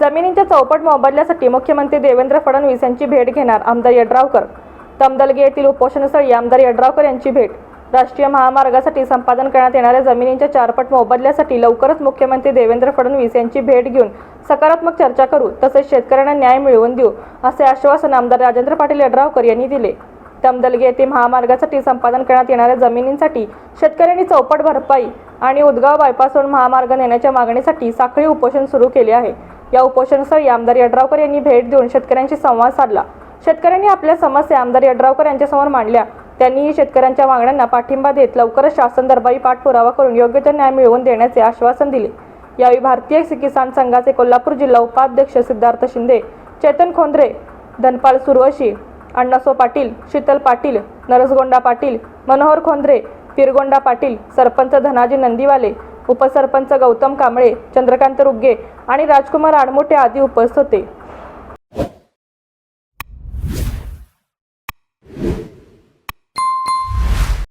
जमिनींच्या चौपट मोबदल्यासाठी मुख्यमंत्री देवेंद्र फडणवीस यांची भेट घेणार आमदार यड्रावकर. तमदलगे येथील उपोषणस्थळी आमदार यड्रावकर यांची भेट. राष्ट्रीय महामार्गासाठी संपादन करण्यात येणाऱ्या जमिनींच्या चारपट मोबदल्यासाठी लवकरच मुख्यमंत्री देवेंद्र फडणवीस यांची भेट घेऊन सकारात्मक चर्चा करू तसेच शेतकऱ्यांना न्याय मिळवून देऊ असे आश्वासन आमदार राजेंद्र पाटील यड्रावकर यांनी दिले. तमदलगे येथे महामार्गासाठी संपादन करण्यात येणाऱ्या जमिनींसाठी शेतकऱ्यांनी चौपट भरपाई आणि उदगाव बायपासवरून महामार्ग नेण्याच्या मागणीसाठी साखळी उपोषण सुरू केले आहे. या उपोषणस्थळी आमदार यड्रावकर यांनी भेट देऊन शेतकऱ्यांशी संवाद साधला. शेतकऱ्यांनी आपल्या समस्या आमदार यड्रावकर यांच्यासमोर मांडल्या. त्यांनीही शेतकऱ्यांच्या मागण्यांना पाठिंबा देत लवकरच शासन दरबारी पाठपुरावा करून योग्य तो न्याय मिळवून देण्याचे आश्वासन दिले. यावेळी भारतीय किसान संघाचे कोल्हापूर जिल्हा उपाध्यक्ष सिद्धार्थ शिंदे चेतन खोंद्रे धनपाल सुरवशी अण्णासो पाटील शीतल पाटील नरसगोंडा पाटील मनोहर खोंद्रे पिरगोंडा पाटील सरपंच धनाजी नंदीवाले उपसरपंच गौतम कांबळे चंद्रकांत रुग्गे आणि राजकुमार आडमोटे आदी उपस्थित होते.